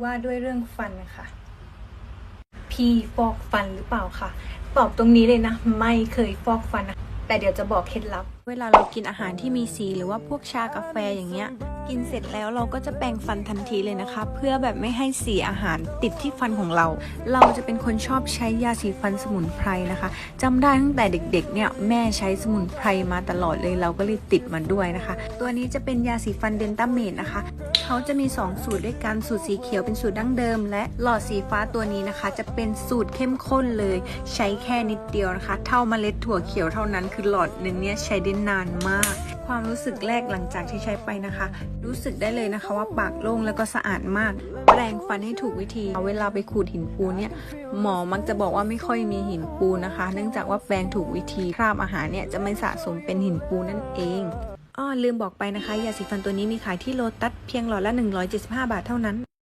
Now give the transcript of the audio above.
ว่าด้วยเรื่องฟันค่ะ พี่ฟอกฟันหรือเปล่าคะตอบตรงนี้เลยนะ ไม่เคยฟอกฟันนะแต่เดี๋ยวจะบอกเคล็ดลับ เวลาเรากินอาหารที่มีสีหรือว่าพวกชากาแฟอย่างเงี้ย กินเสร็จแล้วเราก็จะแปรงฟันทันทีเลยนะคะ เพื่อแบบไม่ให้สีอาหารติดที่ฟันของเรา เราจะเป็นคนชอบใช้ยาสีฟันสมุนไพรนะคะจำได้ตั้งแต่เด็กๆ เนี่ยแม่ใช้สมุนไพรมาตลอดเลยเราก็เลยติดมาด้วยนะคะ ตัวนี้จะเป็นยาสีฟันเดนต้าเมดนะคะเขาจะมี 2 สูตรด้วยกันสูตรสีเขียวเป็นสูตรดั้งเดิม และหลอดสีฟ้าตัวนี้นะคะ จะเป็นสูตรเข้มข้นเลย ใช้แค่นิดเดียวนะคะ เท่าเมล็ดถั่วเขียวเท่านั้นคือหลอดหนึ่งเนี่ยใช้ได้นานมาก ความรู้สึกแรกหลังจากที่ใช้ไปนะคะ รู้สึกได้เลยนะคะว่าปากโล่งแล้วก็สะอาดมากแปรงฟันให้ถูกวิธีเวลาไปขูดหินปูนเนี่ยหมอมักจะบอกว่าไม่ค่อยมีหินปูนนะคะ เนื่องจากว่าแปรงถูกวิธีคราบอาหารเนี่ยจะไม่สะสมเป็นหินปูนนั่นเองอ้อลืมบอกไปนะคะยาสีฟันตัวนี้มีขายที่โลตัสเพียงหลอดละ 175 บาทเท่านั้น